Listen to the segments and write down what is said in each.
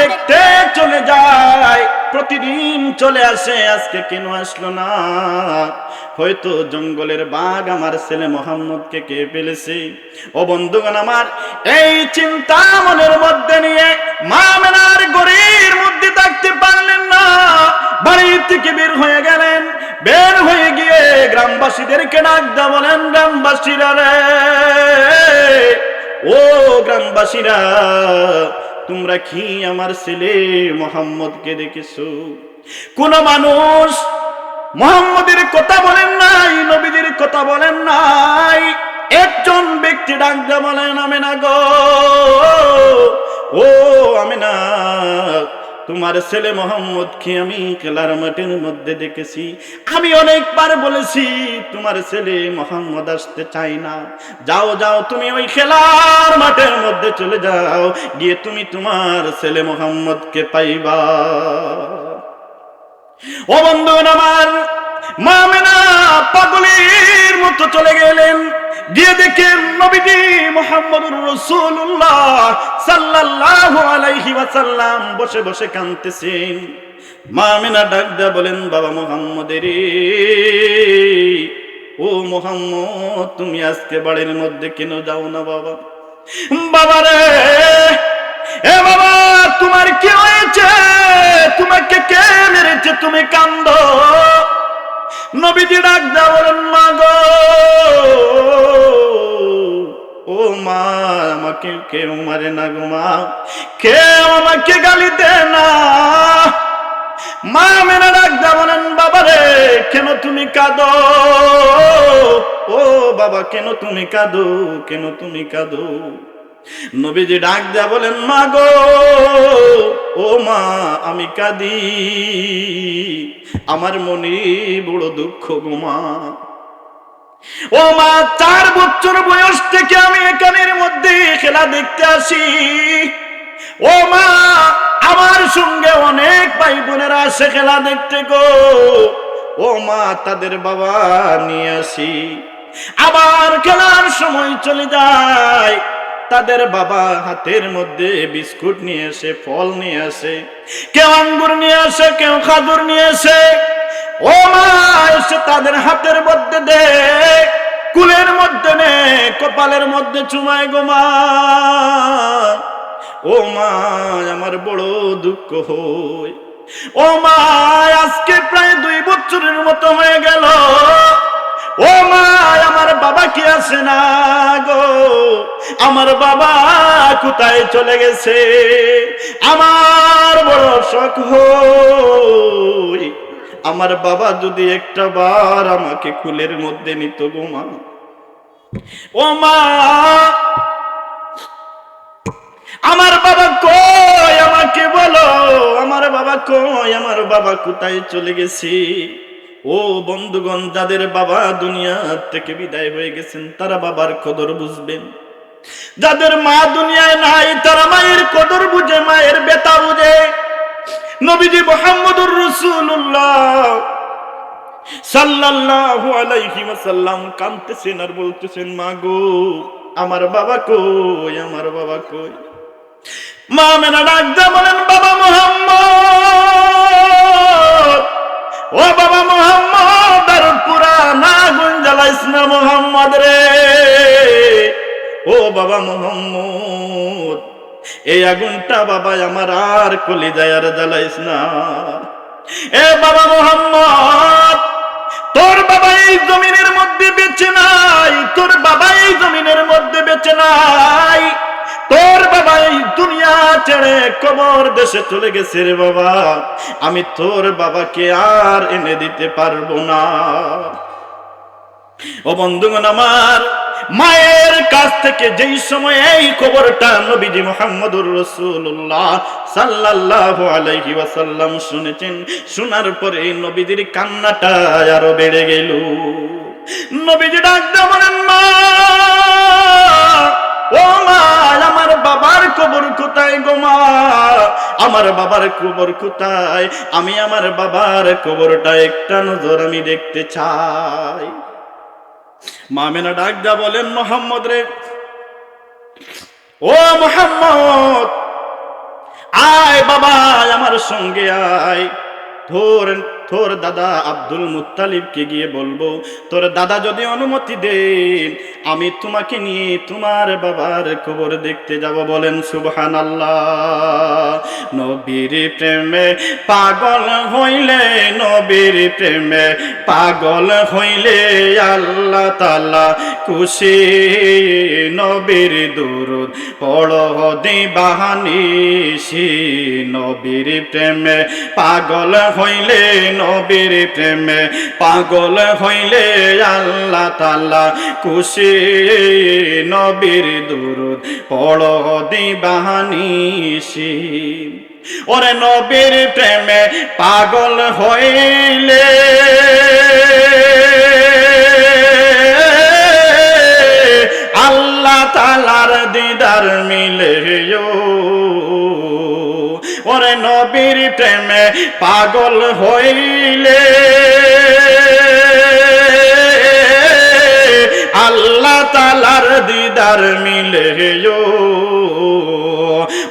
দেখতে চলে যায়। প্রতিদিন চলে আসে, আজকে কেন আসলো না? হয়তো জঙ্গলের বাঘ আমার ছেলে মোহাম্মদকে কে ফেলেছে ও বন্ধুগণ আমার, এই চিন্তা মনের মধ্যে নিয়ে মা মেনার গরির মধ্যে থাকতে পারলেন না। বাড়ি থেকে বের হয়ে গেলেন। বের হয়ে গিয়ে গ্রামবাসীদেরকে ডাক দা বলেন, গ্রামবাসীরা রে, ও গ্রামবাসীরা তোমরা কি আমার ছেলে মোহাম্মদকে দেখেছ? কোন মানুষ মোহাম্মদের কথা বলেন নাই নবীদের কথা বলেন নাই। একজন ব্যক্তি ডাকতে বলেন আমি না গো। ও আমি না তোমার ছেলে মোহাম্মদকে আমি খেলার মাঠের মধ্যে দেখেছি। আমি অনেকবার বলেছি, তোমার ছেলে মোহাম্মদ আসতে চাই না। যাও যাও, তুমি ওই খেলার মাঠের মধ্যে চলে যাও, গিয়ে তুমি তোমার ছেলে মোহাম্মদকে পাইবা। ও বন্ধু আমার মামেনা পাগলের মতো চলে গেলেন। গিয়ে দেখেন নবীজি মোহাম্মদুর রাসূলুল্লাহ সাল্লাল্লাহু আলাইহি ওয়াসাল্লাম বসে বসে কাঁদতেছেন। মামিনা ডাক দেয়া বলেন, বাবা মোহাম্মদের ও মোহাম্মদ, তুমি আজকে বাড়ির মধ্যে কেন যাও না বাবা? বাবা রে, এ বাবা, তোমার কি হয়েছে? তোমাকে কে মেরেছে? তুমি কান্দ নবীজি ডাক দেওয়া বলেন, মা গো, ও মা, আমাকে কেউ মারে না গো মা, কেউ আমাকে গালি দে না। মা মেনা ডাক দেওয়া বলেন, বাবা রে, কেন তুমি কাঁদো? ও বাবা, কেন তুমি কাঁদো? কেন তুমি কাঁদো? নবীজি ডাক দেয়া বলেন, মা গো, ও মা, আমি কাঁদি। আমার মনে বড় দুঃখ গো মা। ও মা, চার বছর বয়স থেকে আমি এখানের মধ্যে খেলা দেখতে আসি। ও মা, আমার সঙ্গে অনেক ভাই বোনেরা আসে খেলা দেখতে গো। ও মা, তাদের বাবা নিয়ে আসি। আবার খেলার সময় চলে যায়। তাদের বাবা হাতের মধ্যে বিস্কুট নিয়ে আসে ফল নিয়ে আসে, কেউ আঙ্গুর নিয়ে আসে, কেউ খাদুর নিয়ে আসে ও মা, এসে তাদের হাতের মধ্যে দে, কুলের মধ্যে নে, কপালের মধ্যে চুমায় গো মা। ও মা, আমার বড় দুঃখ হই ও মা, আজকে প্রায় দুই বছরের মতো হয়ে গেল। ও মা, আমার বাবা কি আছে না গো? আমার বাবা কোথায় চলে গেছে? আমার বড় শখ হই। আমার বাবা যদি একটা বার আমাকে কুলের মধ্যে নিত গো মা। ও মা, আমার বাবা কই আমাকে বলো? আমার বাবা কই? আমার বাবা কোথায় চলে গেছে? ও বন্ধুগণ, যাদের বাবা দুনিয়া থেকে বিদায় হয়ে গেছেন, তারা বাবার কদর বুঝবেন। যাদের মা দুনিয়ায় নাই, তারা মায়ের কদর বুঝে, মায়ের বেতা বুঝে। নবীজি মোহাম্মদুর রসুল্লাহ সাল্লাল্লাহু আলাইহি ওয়াসাল্লাম কাঁদতেছেন আর বলতেছেন, মা গো, আমার বাবা কই? আমার বাবা কই? মা মেনা ডাক বলেন, বাবা মোহাম্মদ! ও বাবা মোহাম্মদ না মোহাম্মদ রে। ও বাবা মোহাম্মদ, এই আগুনটা বাবা আমার আর কলি আর জ্বালাইস না। এ বাবা মোহাম্মদ, তোর বাবা এই জমিনের মধ্যে বেঁচে নাই, তোর বাবা এই জমিনের মধ্যে বেঁচে নাই। তোর বাবা এই দুনিয়া ছেড়ে কবর দেশে চলে গেছে রে বাবা। আমি তোর বাবাকে আর এনে দিতে পারব না। ও বন্ধুগণ আমার, মায়ের কাছ থেকে যেই সময় এই খবরটা নবীজি মোহাম্মদুর রসুল্লাহ সাল্লাল্লাহু আলাইহি ওয়াসাল্লাম শুনেছেন, শোনার পরে নবীজির কান্নাটা আরও বেড়ে গেল। নবীজি ডাক বলেন, মা ও মা, আমার বাবার কবর কোথায় গো মা? আমার বাবার কবর কোথায়? আমি আমার বাবার কবরটা একটা নজর আমি দেখতে চাই। মামেনা ডাক দা বলেন, মোহাম্মদ রে, ও মোহাম্মদ, আয় বাবা, আমার সঙ্গে আয়। তোর তোর দাদা আব্দুল মুত্তালিবকে গিয়ে বলব, তোর দাদা যদি অনুমতি দেন, আমি তোমাকে নিয়ে তোমার বাবার কবর দেখতে যাব। বলেন সুবহান আল্লাহ নবীর প্রেমে পাগল হইলে নবীর প্রেমে পাগল হইলে আল্লাহ তালা খুশি। নবীর দুরুদ পড় দিবাহানিসি নবীর প্রেমে পাগল হইলে নবীর প্রেমে পাগল হইলে আল্লাহ তাল্লা খুশি। নবীর দুরুদ পড় দিবাহানিসি ওরে নবীর প্রেমে পাগল হইলে প্রেমে পাগল হইলে। আল্লাহ তালার দিদার মিলে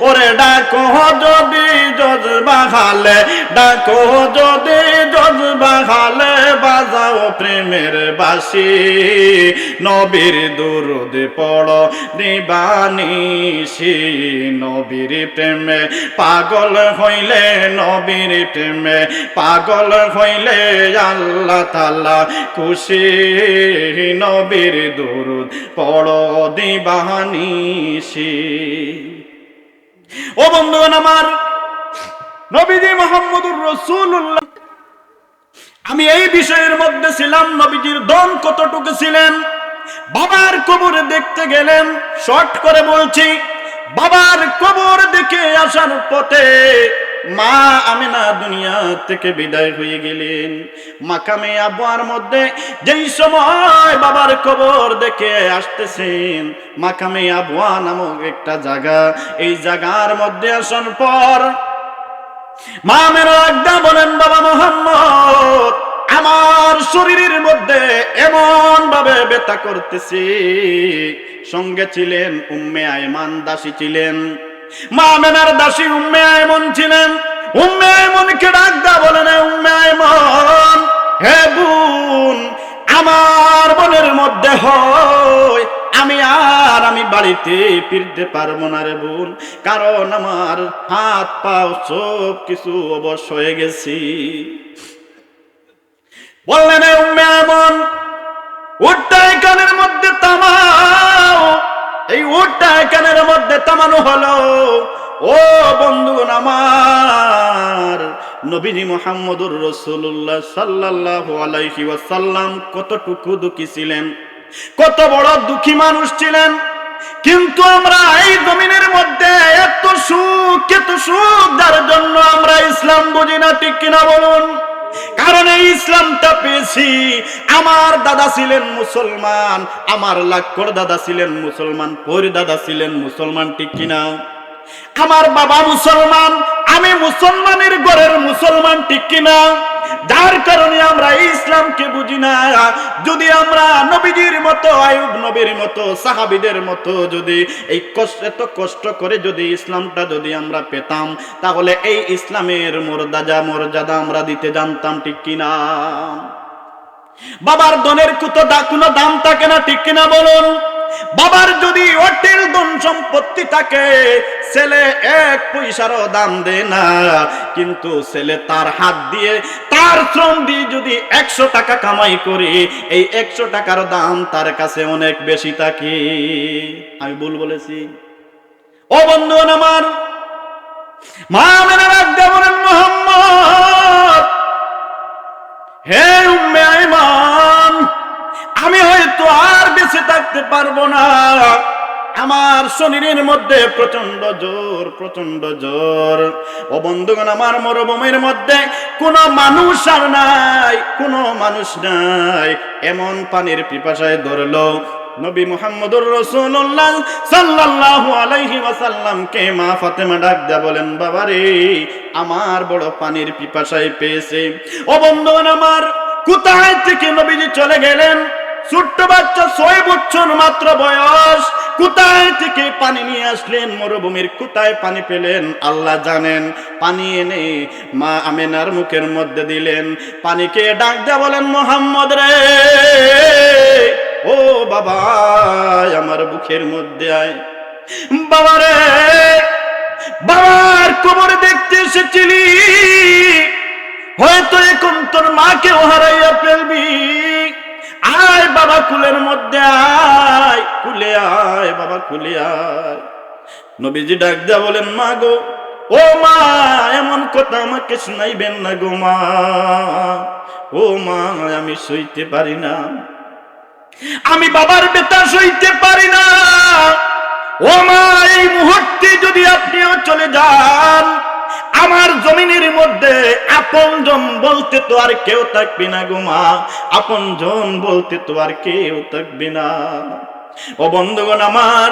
ওরে ডাকো যদি জজ বাহালে ডাকো যদি বাহালে বাজাও প্রেমের বাসি। নবীর দুরুদ পড় নবীর প্রেমে পাগল হইলে নবীর প্রেমে, পাগল হইলে আল্লাহ তালা খুশি। নবীর দুরুদ পড় দিবানিসি ও বন্ধুগণ আমার নবীজি মোহাম্মদুর রসুল্লাহ আমি এই বিষয়ের মধ্যে ছিলাম, নবীজির দম কতটুকু ছিলেন? বাবার কবর দেখতে গেলেন শর্ট করে বলছি, বাবার কবর দেখে আসার পথে মা আমিনা দুনিয়া থেকে বিদায় হয়ে গেলেন। মাকামে আবহাওয়ার মধ্যে যেই সময় বাবার কবর দেখে আসতেছেন, মাকামে আবহাওয়া নামক একটা জায়গা, এই জায়গার মধ্যে আসার পর মা মেরা একদা বলেন বাবা মোহাম্মদ, আমার শরীরের মধ্যে এমন ভাবে ব্যথা করতেছি। সঙ্গে ছিলেন উম্মে আয়মান, দাসী ছিলেন। মা মেনার দাসী উম্মে আয়মন ছিলেন। উম্মে আয়মনকে ডাকদা বলেন উম্মে আয়মন, হে বোন, আমার মনের মধ্যে হয় আমি আর আমি বাড়িতে ফিরতে পারব না রে বোন, কারণ আমার হাত পাও সব কিছু অবশ্য হয়ে গেছি। বললেন উম্মে এমন উটটা কানের মধ্যে তামাও এই উটটা কানের মধ্যে তামানো হলো। ও বন্ধু আমার, নবীজি মোহাম্মদুর রসুল্লাহ সাল্লাল্লাহু আলাইহি ওয়াসাল্লাম কতটুকু দুঃখী ছিলেন? কত বড় দুঃখী মানুষ ছিলেন। কিন্তু আমরা এই জমিনের মধ্যে এত সুখ এত সুখ, যার জন্য আমরা ইসলাম বুঝি না, ঠিক কিনা বলুন? কারণ এই ইসলামটা পেয়েছি। আমার দাদা ছিলেন মুসলমান, আমার লাক্ষর দাদা ছিলেন মুসলমান, পরি দাদা ছিলেন মুসলমান, ঠিক কিনা? আমার বাবা মুসলমান, আমি মুসলমানের ঘরের মুসলমান, ঠিক কিনা? যার কারণে আমরা ইসলামকে বুঝি না। যদি আমরা নবীজির মতো, আয়ুব নবীর মতো, সাহাবিদের মতো যদি এই কষ্ট, এত কষ্ট করে যদি ইসলামটা যদি আমরা পেতাম, তাহলে এই ইসলামের মর্যাদা মর্যাদা আমরা দিতে জানতাম, ঠিক কিনা? বাবার দনের কুতো কোনো দাম থাকে না, ঠিক কিনা বলুন? বাবার যদি অটেল ধন সম্পত্তি থাকে, ছেলে এক পয়সারও দাম দেয় না। কিন্তু ছেলে তার হাত দিয়ে, তার শ্রম দিয়ে যদি একশো টাকা কামাই করে, এই একশো টাকার দাম তার কাছে অনেক বেশি থাকে। আমি ভুল বলেছি? ও বন্ধু আমার, মা মেনা রাখতে বলেন মোহাম্মদ হে উম্মে আইমান আমি হয়তো আর বেঁচে থাকতে পারব না। আমার শরীরের মধ্যে প্রচণ্ড জোর প্রচণ্ড জোর। ও বন্ধুগণ, আমার মরুভূমির মধ্যে কোনো মানুষ আর নাই, কোনো মানুষ নাই। এমন পানির পিপাসায় ধরলো নবী মুহাম্মদুর রাসূলুল্লাহ সাল্লাল্লাহু আলাইহি ওয়াসাল্লামকে মা ফাতেমা ডাক দেয়া বলেন বাবা রে আমার বড় পানির পিপাসায় পেয়েছে। ও বন্ধুগণ আমার, কোথায় থেকে নবীজি চলে গেলেন? ছোট্ট বাচ্চা ছয় বছর মাত্র বয়স, কোথায় থেকে পানি নিয়ে আসলেন? মরুভূমির কোথায় পানি পেলেন? আল্লাহ জানেন। পানি এনে মা আমেনার মুখের মধ্যে দিলেন। পানিকে ডাক দেয়া বলেন, মোহাম্মদ রে ও বাবা আমার বুকের মধ্যে আয়। বাবা রে, বাবার কবর দেখতে এসেছিলি। হয়তো এখন তোর মাকে হারাইয়া ফেলবি। আয় বাবা, কুলের মধ্যে আয়, কুলে আয় বাবা, কুলে আয়। নবীজি ডাক দেয়া বলেন, মা গো, ও মা, এমন কথা আমাকে শোনাইবেন না গো মা। ও মা, আমি সইতে পারি না। আমি বাবার বেতা সইতে পারি না। ও মা, এই মুহূর্তে যদি আপনিও চলে যান, আমার জমিনের মধ্যে আপন জন বলতে তো আর কেউ থাকবে না গো মা। আপন জন বলতে তো আর কেউ থাকবে না। ও বন্ধুগণ আমার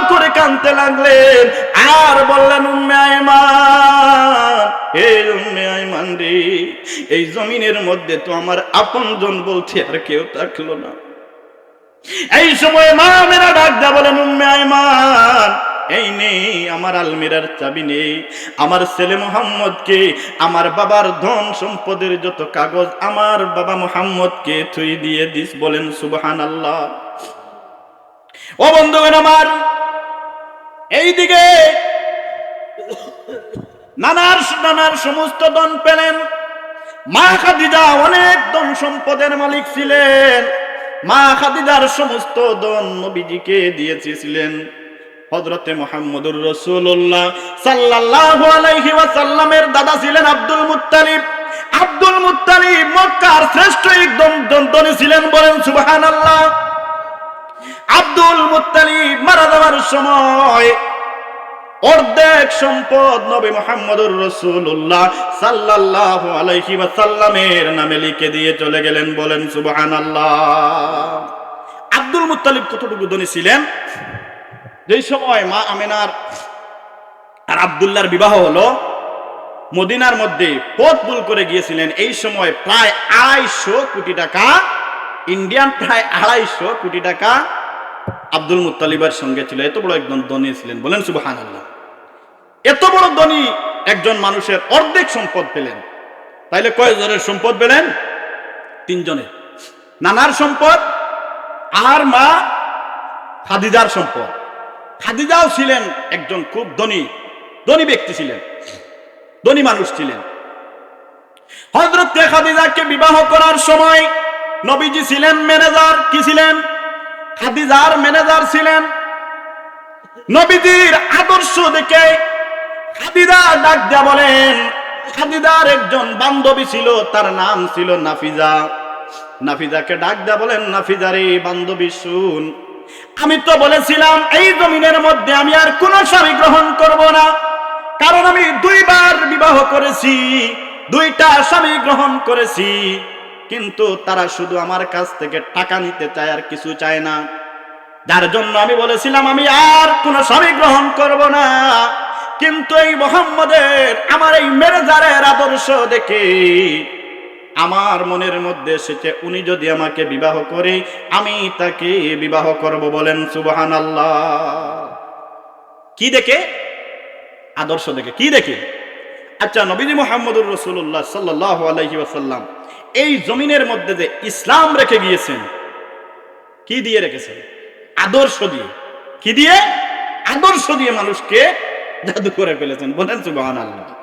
কাঁদতে লাগলেন, আর বললেন, উম্মে আয়মান হে উম্মে আয়মান রে, এই জমিনের মধ্যে তো আমার আপনজন বলতে আর কেউ থাকল না। এই সময় মা মেরা ডাক দা বলেন, উম্মে আয়মান, এই নেই আমার আলমিরার চাবি নেই আমার ছেলে মোহাম্মদকে, আমার বাবার ধন সম্পদের যত কাগজ, আমার বাবা মোহাম্মদকে থুই দিয়ে দিস বলেন সুবহান আল্লাহ ও বন্ধুগণ আমার এইদিকে নানার নানার সমস্ত দন পেলেন। মা খাদিজা অনেক ধন সম্পদের মালিক ছিলেন। মা খাদিজার সমস্ত দন নবীজিকে দিয়েছিলেন। হজরতে মোহাম্মদুর রসুল্লাহ সাল্লাল্লাহু আলাইহি ওয়াসাল্লামের দাদা ছিলেন আব্দুল মুত্তালিব। আব্দুল মুত্তালিব মক্কার শ্রেষ্ঠ একদম ধনী ছিলেন বলেন সুবহানাল্লাহ। আব্দুল মুত্তালিব মারা যাওয়ার সময় অর্ধেক সম্পদ নবী মোহাম্মদুর রসুল্লাহ সাল্লাল্লাহু আলাইহি ওয়াসাল্লামের নামে লিখে দিয়ে চলে গেলেন, বলেন, সুবহানাল্লাহ। আব্দুল মুত্তালিব কতটুকু ধনী ছিলেন? যেই সময় মা আমেনার আর আব্দুল্লাহর বিবাহ হলো, মদিনার মধ্যে পথ ভুল করে গিয়েছিলেন, এই সময় প্রায় আড়াইশো কোটি টাকা, ইন্ডিয়ান প্রায় আড়াইশো কোটি টাকা আব্দুল মুত্তালিবের সঙ্গে ছিল। এত বড় একজন ধনী ছিলেন, বলেন সুবাহান আল্লাহ এত বড় ধনী একজন মানুষের অর্ধেক সম্পদ পেলেন। তাইলে কয়জনের সম্পদ পেলেন? তিনজনের। নানার সম্পদ আর মা খাদিজার সম্পদ। খাদিজাও ছিলেন একজন খুব ধনী ধনী ব্যক্তি ছিলেন, ধনী মানুষ ছিলেন। হজরত খাদিজাকে বিবাহ করার সময় নবীজি ছিলেন ম্যানেজার, কি ছিলেন? খাদিজার ম্যানেজার ছিলেন। নবীজির আদর্শ দেখে খাদিজা ডাক দিয়া বলেন, খাদিজার একজন বান্ধবী ছিল, তার নাম ছিল নাফিজা। নাফিজাকে ডাক দিয়া বলেন নাফিজারে বান্ধবী, শুন। আমি তো বলেছিলাম, এই জমিনের মধ্যে আমি আর কোন স্বামী গ্রহণ করব না। কারণ আমি দুইবার বিবাহ করেছি, দুইটা স্বামী গ্রহণ করেছি। কিন্তু তারা শুধু আমার কাছ থেকে টাকা নিতে চায় আর কিছু চায় না। যার জন্য আমি বলেছিলাম, আমি আর কোন স্বামী গ্রহণ করব না। কিন্তু এই মোহাম্মদের, আমার এই মেরেজারের আদর্শ দেখে আমার মনের মধ্যে এসেছে, উনি যদি আমাকে বিবাহ করে, আমি তাকে বিবাহ করব বলেন সুবহান আল্লাহ কি দেখে? আদর্শ দেখে। কি দেখে? আচ্ছা নবীজি মোহাম্মদুর রসুল্লাহ সাল্লাহ আলহি ওয়াসাল্লাম এই জমিনের মধ্যে যে ইসলাম রেখে গিয়েছেন, কি দিয়ে রেখেছেন? আদর্শ দিয়ে। কি দিয়ে? আদর্শ দিয়ে মানুষকে জাদু করে ফেলেছেন। বলেন সুবাহ আল্লাহ